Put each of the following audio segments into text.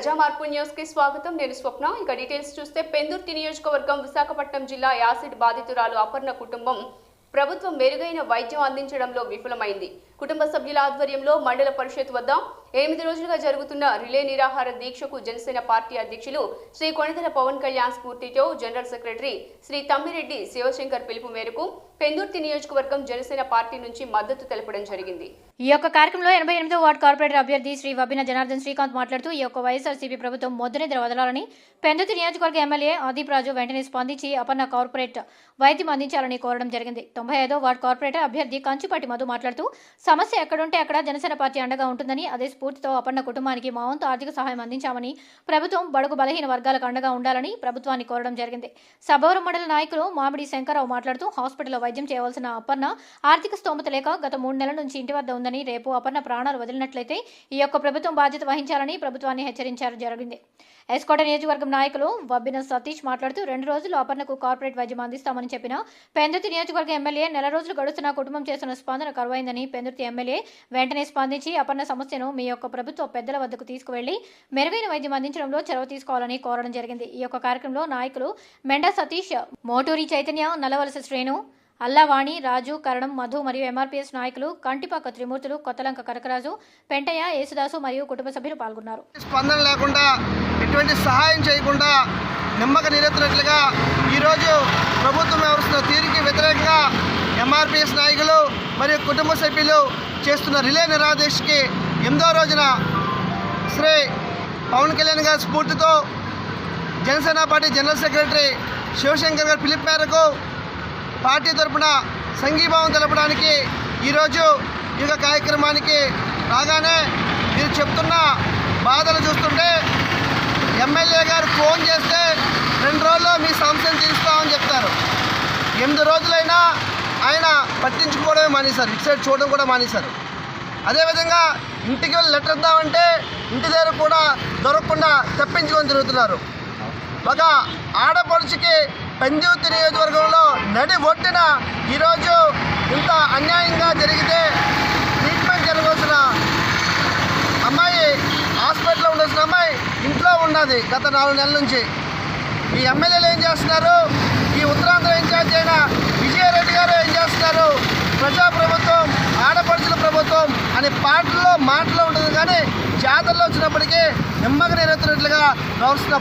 ప్రజా మార్పు న్యూస్కి స్వాగతం. నేను స్వప్న. ఇక డీటెయిల్స్ చూస్తే పెందుర్తి నియోజకవర్గం విశాఖపట్నం జిల్లా యాసిడ్ బాధితురాలు అపర్ణ కుటుంబం ప్రభుత్వం మెరుగైన వైద్యం అందించడంలో విఫలమైంది. కుటుంబ సభ్యుల ఆధ్వర్యంలో మండల పరిషత్ వద్ద ఎనిమిది రోజులుగా జరుగుతున్న రిలే నిరాహార దీక్షకు జనసేన పార్టీ అధ్యక్షులు శ్రీ కొణిదెల పవన్ కళ్యాణ్ స్ఫూర్తితో జనరల్ సెక్రటరీ శ్రీ తమ్మిరెడ్డి శివశంకర్ పిలుపు మేరకు పెందుర్తి నియోజకవర్గం జనసేన పార్టీ నుంచి మద్దతు తెలపడం జరిగింది. ఈ యొక్క కార్యక్రమంలో ఎనభై ఎనిమిదో వార్డు కార్పొరేటర్ అభ్యర్థి శ్రీ వబిన జనార్దన్ శ్రీకాంత్ మాట్లాడుతూ ఈ యొక్క వైఎస్ఆర్సీపీ ప్రభుత్వం మొదటి వదలాలని పెందుర్తి నియోజకవర్గ ఎమ్మెల్యే ఆదీప్ రాజు వెంటనే స్పందించి అపర్ణ కార్పొరేట్ వైద్యం అందించాలని కోరడం జరిగింది. తొంభై ఐదో వార్డు కార్పొరేటర్ అభ్యర్థి కంచుపాటి మధు మాట్లాడుతూ సమస్య ఎక్కడుంటే అక్కడ జనసేన పార్టీ అండగా ఉంటుందని అదే స్ఫూర్తితో అపర్ణ కుటుంబానికి మా వంతు ఆర్థిక సహాయం అందించామని ప్రభుత్వం బడుగు బలహీన వర్గాలకు అండగా ఉండాలని ప్రభుత్వాన్ని కోరడం జరిగింది. సభవరం మండల నాయకులు మామిడి శంకరరావు మాట్లాడుతూ హాస్పిటల్లో వైద్యం చేయవలసిన అపర్ణ ఆర్థిక స్తోమత లేక గత మూడు నెలల నుంచి ఇంటి వద్ద ఉందని రేపు అపర్ణ ప్రాణాలు వదిలినట్లయితే ఈ యొక్క ప్రభుత్వం బాధ్యత వహించాలని ప్రభుత్వాన్ని హెచ్చరించారు జరిగింది. ఎస్కోట నియోజకవర్గం నాయకులు వబ్బిన సతీష్ మాట్లాడుతూ రెండు రోజులు అపర్ణకు కార్పొరేట్ వైద్యం అందిస్తామని చెప్పిన పెందుర్తి నియోజకవర్గ ఎమ్మెల్యే నెల రోజులు గడుస్తున్న కుటుంబం చేస్తున్న స్పందన కరువైందని పెందుర్తి ఎమ్మెల్యే వెంటనే స్పందించి అపర్ణ సమస్యను మీ యొక్క ప్రభుత్వ పెద్దల వద్దకు తీసుకువెళ్ళి మెరుగైన వైద్యం అందించడంలో చొరవ తీసుకోవాలని కోరడం జరిగింది. ఈ యొక్క కార్యక్రమంలో నాయకులు మెండా సతీష్ మోటూరి చైతన్య నల్లవలస శ్రేణు అల్లావాణి రాజు కరణం మధు మరియు ఎంఆర్పీఎస్ నాయకులు కంటిపాక త్రిమూర్తులు కొత్తలంక కనకరాజు పెంటయ్య యేసుదాసు మరియు కుటుంబ సభ్యులు పాల్గొన్నారు. స్పందన లేకుండా ఎటువంటి సహాయం చేయకుండా నిమ్మక నిరెత్తినట్లుగా ఈరోజు ప్రభుత్వం వ్యవస్థ తీరుకి వ్యతిరేకంగా ఎంఆర్పిఎస్ నాయకులు మరియు కుటుంబ సభ్యులు చేస్తున్న రిలే నిరాదేశ్కి ఎనిమిదో రోజున శ్రీ పవన్ కళ్యాణ్ గారి స్ఫూర్తితో Janasena party general secretary Sivasankar గారి పిలుపు మేరకు పార్టీ తరఫున సంఘీభావం తెలపడానికి ఈరోజు ఈ యొక్క కార్యక్రమానికి రాగానే మీరు చెప్తున్న బాధలు చూస్తుంటే ఎమ్మెల్యే గారు ఫోన్ చేస్తే రెండు రోజుల్లో మీ సమస్యను తీరుస్తామని చెప్తారు. ఎనిమిది రోజులైనా ఆయన పట్టించుకోవడమే మానేశారు. ఇటు సైడ్ చూడడం కూడా మానేశారు. అదేవిధంగా ఇంటికి వెళ్ళి లెటర్ ఇద్దామంటే ఇంటి దగ్గర కూడా దొరకకుండా తప్పించుకొని తిరుగుతున్నారు. ఒక ఆడపడుచుకి పెంజూతి నియోజకవర్గంలో నడి ఒట్టిన ఈరోజు ఇంత అన్యాయంగా జరిగితే ట్రీట్మెంట్ జరగవలసిన అమ్మాయి హాస్పిటల్లో ఉండాల్సిన అమ్మాయి ఇంట్లో ఉన్నది గత నాలుగు నెలల నుంచి. ఈ ఎమ్మెల్యేలు ఏం చేస్తున్నారు? ఈ ఉత్తరాంధ్ర ఇన్ఛార్జ్ అయిన విజయారెడ్డి గారు ఏం చేస్తున్నారు ప్రజా ప్రభుత్వం ఆడపడుచుల ప్రభుత్వం అనే పాటల్లో మాటలో ఉంటుంది కానీ జాతరలో వచ్చినప్పటికీ నిమ్మక నిరెత్తినట్లుగా వ్యవస్థ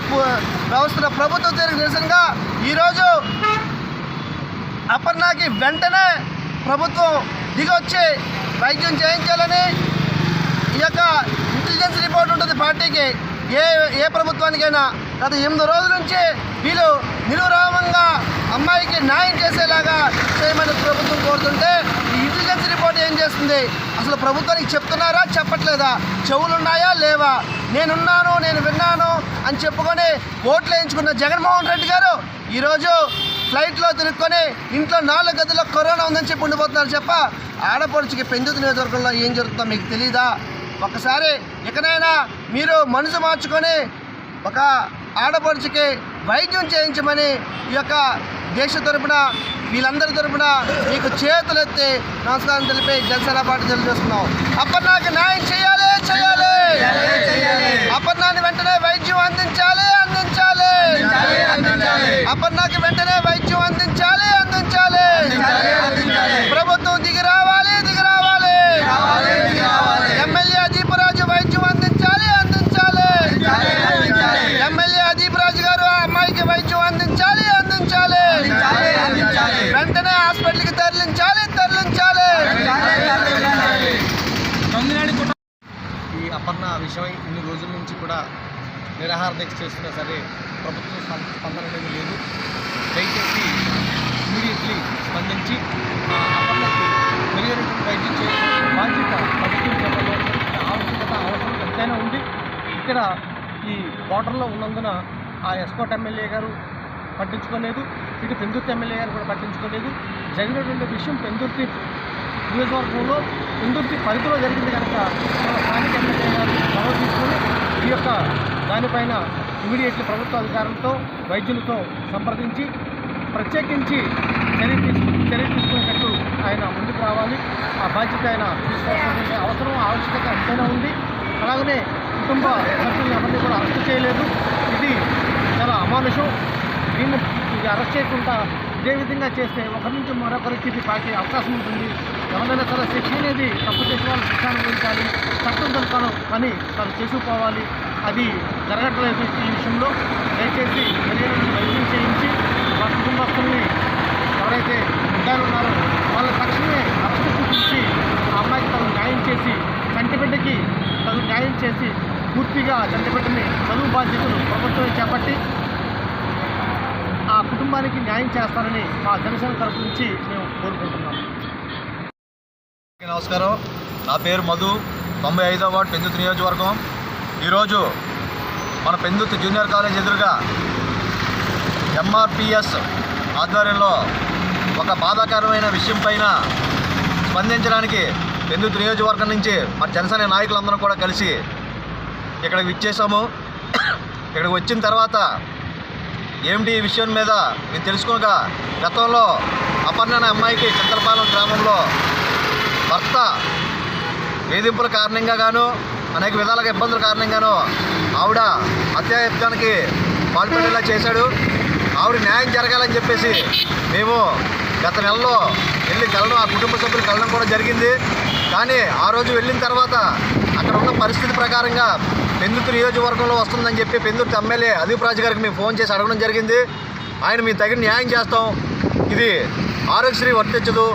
వ్యవస్థ ప్రభుత్వం తీరుకు నిరసనగా ఈరోజు అపర్ణకి వెంటనే ప్రభుత్వం దిగొచ్చి వైద్యం చేయించాలని ఈ యొక్క ఇంటెలిజెన్స్ రిపోర్ట్ ఉంటుంది పార్టీకి. ఏ ఏ ప్రభుత్వానికైనా గత ఎనిమిది రోజుల నుంచి వీళ్ళు నిరురామంగా అమ్మాయికి న్యాయం చేసేలాగా చేయమని ప్రభుత్వం కోరుతుంటే ఈ ఇంటెలిజెన్స్ రిపోర్ట్ ఏం చేస్తుంది? అసలు ప్రభుత్వానికి చెప్తున్నారా? చెప్పట్లేదా? చెవులున్నాయా? లేవా? నేనున్నాను నేను విన్నాను అని చెప్పుకొని ఓట్లు వేయించుకున్న జగన్మోహన్ రెడ్డి గారు ఈరోజు ఫ్లైట్లో తిరుక్కొని ఇంట్లో నాలుగు గదుల్లో కరోనా ఉందని చెప్పి ఉండిపోతున్నారు. చెప్ప? ఆడపడుచుకి పెందుతు నియోజకవర్గంలో ఏం జరుగుతుందో మీకు తెలీదా? ఒకసారి ఇకనైనా మీరు మనసు మార్చుకొని ఒక ఆడపడుచుకి వైద్యం చేయించమని ఈ యొక్క దేశ తరపున వీళ్ళందరి తరపున మీకు చేతులెత్తి నమస్కారం తెలిపి జనసేన పార్టీ తెలియజేస్తున్నాం. అప్పటినాకి న్యాయం చేయాలి చేయాలి. అపర్ణాన్ని వెంటనే వైద్యం అందించాలి అపర్ణాకి వెంటనే వైద్యం అందించాలి అందించాలి ప్రభుత్వం దిగి రావాలి దిగి రావాలి ఎమ్మెల్యే అదీపరాజు వైద్యం అందించాలి అందించాలి ఎమ్మెల్యే అదీపరాజు గారు ఆ అమ్మాయికి వైద్యం అందించాలి అందించాలి వెంటనే హాస్పిటల్కి తరలించాలి తరలించాలి ఈ అపర్ణ విషయమై ఇన్ని రోజుల నుంచి కూడా కాంటాక్ట్ చేసినా సరే ప్రభుత్వం స్పందన అనేది లేదు. దయచేసి ఇమీడియట్లీ స్పందించి ఆ మెరుగైనటువంటి వైద్యం చేయాల్సిన బాధ్యత ప్రభుత్వం ఆవశ్యకత అవసరం ఎంతైనా ఉంది ఇక్కడ ఈ బార్డర్లో ఉన్నందున ఆ ఎస్కోట్ ఎమ్మెల్యే గారు పట్టించుకోలేదు ఇటు పెందుర్తి ఎమ్మెల్యే గారు కూడా పట్టించుకోలేదు. జరిగినటువంటి విషయం పెందుర్తి నియోజకవర్గంలో పెందుర్తి పరిధిలో జరిగింది కనుక మన స్థానిక ఎమ్మెల్యే గారు చొరవ తీసుకొని ఈ యొక్క దానిపైన ఇమీడియట్లీ ప్రభుత్వ అధికారులతో వైద్యులతో సంప్రదించి ప్రత్యేకించి చర్య తీసుకు చర్య తీసుకునేటట్టు ఆయన ముందుకు రావాలి. ఆ బాధ్యత ఆయన తీసుకోవాల్సిన అవసరం ఆవశ్యకత ఎంతైనా ఉంది. అలాగనే కుటుంబ సభ్యులను ఎవరిని కూడా అరెస్ట్ చేయలేదు. ఇది చాలా అమానుషం. దీన్ని ఇది అరెస్ట్ చేయకుండా ఇదే విధంగా చేస్తే ఒకరి నుంచి మరొకరికి ఇది పాకే అవకాశం ఉంటుంది. ఎవరైనా సరే శిక్ష అనేది తప్పు చేసిన వాళ్ళు శిక్ష అనుభవించాలి. చట్టం తను అని తను చేసుకుపోవాలి అది జరగట్లేదు ఈ విషయంలో. దయచేసి చర్యలను వైద్యం చేయించి మా కుటుంబస్తుల్ని ఎవరైతే ముద్దాలు ఉన్నారో వాళ్ళ తక్షణమే అరెస్ట్ చూపించి ఆ అమ్మాయికి తను న్యాయం చేసి చంటిబిడ్డకి తను న్యాయం చేసి పూర్తిగా చంటిబిడ్డని చదువు బాధ్యతలు ప్రభుత్వమే చేపట్టి ఆ కుటుంబానికి న్యాయం చేస్తారని మా జనసేన తరపు నుంచి మేము కోరుకుంటున్నాము నమస్కారం. నా పేరు మధు. తొంభై ఐదో వార్డు పెందుతు నియోజకవర్గం. ఈరోజు మన పెందుతు జూనియర్ కాలేజ్ ఎదురుగా ఎంఆర్పిఎస్ ఆధ్వర్యంలో ఒక బాధాకరమైన విషయం పైన స్పందించడానికి పెందుతు నియోజకవర్గం నుంచి మన జనసేన నాయకులందరం కూడా కలిసి ఇక్కడికి విచ్చేసాము ఇక్కడికి వచ్చిన తర్వాత ఏమిటి ఈ విషయం మీద నేను తెలుసుకోగా గతంలో అపర్ణ అనే అమ్మాయికి చింతలపాలెం గ్రామంలో భర్త వేధింపుల కారణంగా గాను అనేక విధాలుగా ఇబ్బందుల కారణంగాను ఆవిడ హత్యాయత్నానికి పాల్పడేలా చేశాడు. ఆవిడ న్యాయం జరగాలని చెప్పేసి మేము గత నెలలో వెళ్ళి కలడం ఆ కుటుంబ సభ్యులు కలడం కూడా జరిగింది. కానీ ఆ రోజు వెళ్ళిన తర్వాత అక్కడ ఉన్న పరిస్థితి ప్రకారంగా పెందుతు నియోజకవర్గంలో వస్తుందని చెప్పి పెందుర్తి ఎమ్మెల్యే అదీప్ రాజు గారికి మేము ఫోన్ చేసి అడగడం జరిగింది. ఆయన మీ తగిన న్యాయం చేస్తాం. ఇది ఆరోగ్యశ్రీ వర్తించదు.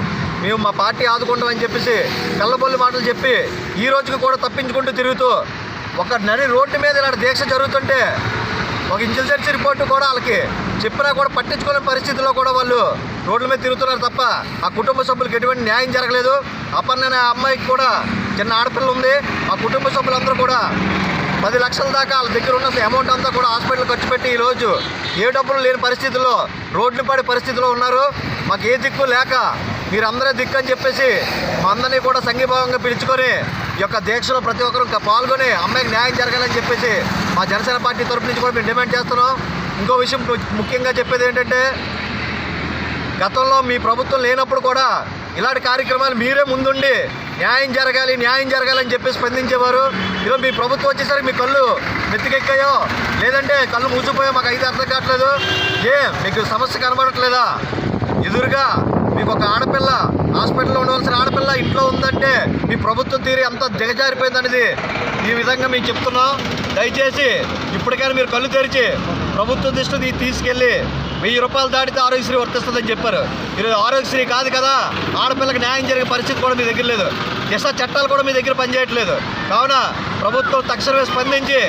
మేము మా పార్టీ ఆదుకుంటామని చెప్పేసి కళ్ళబొల్లి మాటలు చెప్పి ఈ రోజుకి కూడా తప్పించుకుంటూ తిరుగుతూ ఒక నడి రోడ్డు మీద ఇలాంటి దీక్ష జరుగుతుంటే ఒక ఇంటెలిజెన్స్ రిపోర్ట్ కూడా వాళ్ళకి చెప్పినా కూడా పట్టించుకునే పరిస్థితిలో కూడా వాళ్ళు రోడ్ల మీద తిరుగుతున్నారు తప్ప ఆ కుటుంబ సభ్యులకు ఎటువంటి న్యాయం జరగలేదు. అపర్ణ అమ్మాయికి కూడా చిన్న ఆడపిల్ల ఉంది. ఆ కుటుంబ సభ్యులందరూ కూడా పది లక్షల దాకా వాళ్ళ దగ్గర ఉన్న అమౌంట్ అంతా కూడా హాస్పిటల్ ఖర్చు పెట్టి ఈరోజు ఏ డబ్బులు లేని పరిస్థితుల్లో రోడ్లు పడే పరిస్థితిలో ఉన్నారు. మాకు ఏ దిక్కు లేక మీరందరూ దిక్కు అని చెప్పేసి మా అందరినీ కూడా సంఘీభావంగా పిలుచుకొని ఈ యొక్క దీక్షలో ప్రతి ఒక్కరూ ఇంకా పాల్గొని అమ్మాయికి న్యాయం జరగాలని చెప్పేసి మా జనసేన పార్టీ తరపు నుంచి కూడా మేము డిమాండ్ చేస్తున్నాం. ఇంకో విషయం ముఖ్యంగా చెప్పేది ఏంటంటే గతంలో మీ ప్రభుత్వం లేనప్పుడు కూడా ఇలాంటి కార్యక్రమాలు మీరే ముందుండి న్యాయం జరగాలి న్యాయం జరగాలని చెప్పి స్పందించేవారు. ఈరోజు మీ ప్రభుత్వం వచ్చేసరికి మీ కళ్ళు మెత్తికెక్కాయో లేదంటే కళ్ళు మూసిపోయో మాకు అయితే అర్థం కావట్లేదు. ఏ మీకు సమస్య కనబడట్లేదా? ఎదురుగా మీకు ఒక ఆడపిల్ల హాస్పిటల్లో ఉండవలసిన ఆడపిల్ల ఇంట్లో ఉందంటే మీ ప్రభుత్వం తీరు అంత దిగజారిపోయిందనేది ఈ విధంగా మేము చెప్తున్నాం. దయచేసి ఇప్పటికైనా మీరు కళ్ళు తెరిచి ప్రభుత్వ దృష్టి తీసుకెళ్ళి వెయ్యి రూపాయలు దాటితే ఆరోగ్యశ్రీ వర్తిస్తుందని చెప్పారు. ఈరోజు ఆరోగ్యశ్రీ కాదు కదా ఆడపిల్లకి న్యాయం జరిగే పరిస్థితి కూడా మీ దగ్గర లేదు. దిశ చట్టాలు కూడా మీ దగ్గర పనిచేయట్లేదు. కావున ప్రభుత్వం తక్షణమే స్పందించి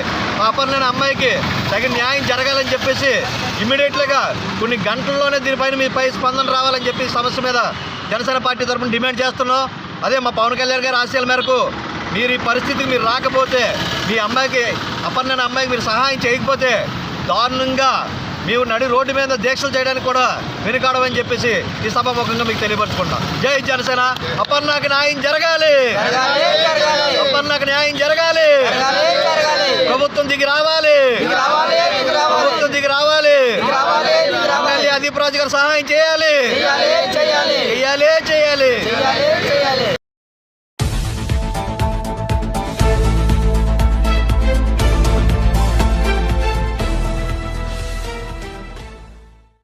ఆ అపర్ణైన అమ్మాయికి తగిన న్యాయం జరగాలని చెప్పేసి ఇమీడియట్లీగా కొన్ని గంటల్లోనే దీనిపైన మీపై స్పందన రావాలని చెప్పి సమస్య మీద జనసేన పార్టీ తరఫున డిమాండ్ చేస్తున్నాం. అదే మా పవన్ కళ్యాణ్ గారి ఆశయాల మేరకు మీరు ఈ పరిస్థితికి మీరు రాకపోతే మీ అమ్మాయికి అపర్ణ అమ్మాయికి మీరు సహాయం చేయకపోతే దారుణంగా మేము నడి రోడ్డు మీద దీక్షలు చేయడానికి కూడా వెనుకాడమని చెప్పేసి ఈ సభాముఖంగా మీకు తెలియపరచుకుంటాం. జై జనసేన. అపర్ణకి న్యాయం జరగాలి. అపర్ణకి న్యాయం జరగాలి. ప్రభుత్వం దిగి రావాలి. ప్రభుత్వం దిగి రావాలి. ఎమ్మెల్యే అదీప్ రాజు గారు సహాయం చేయాలి చేయాలి. చేయాలి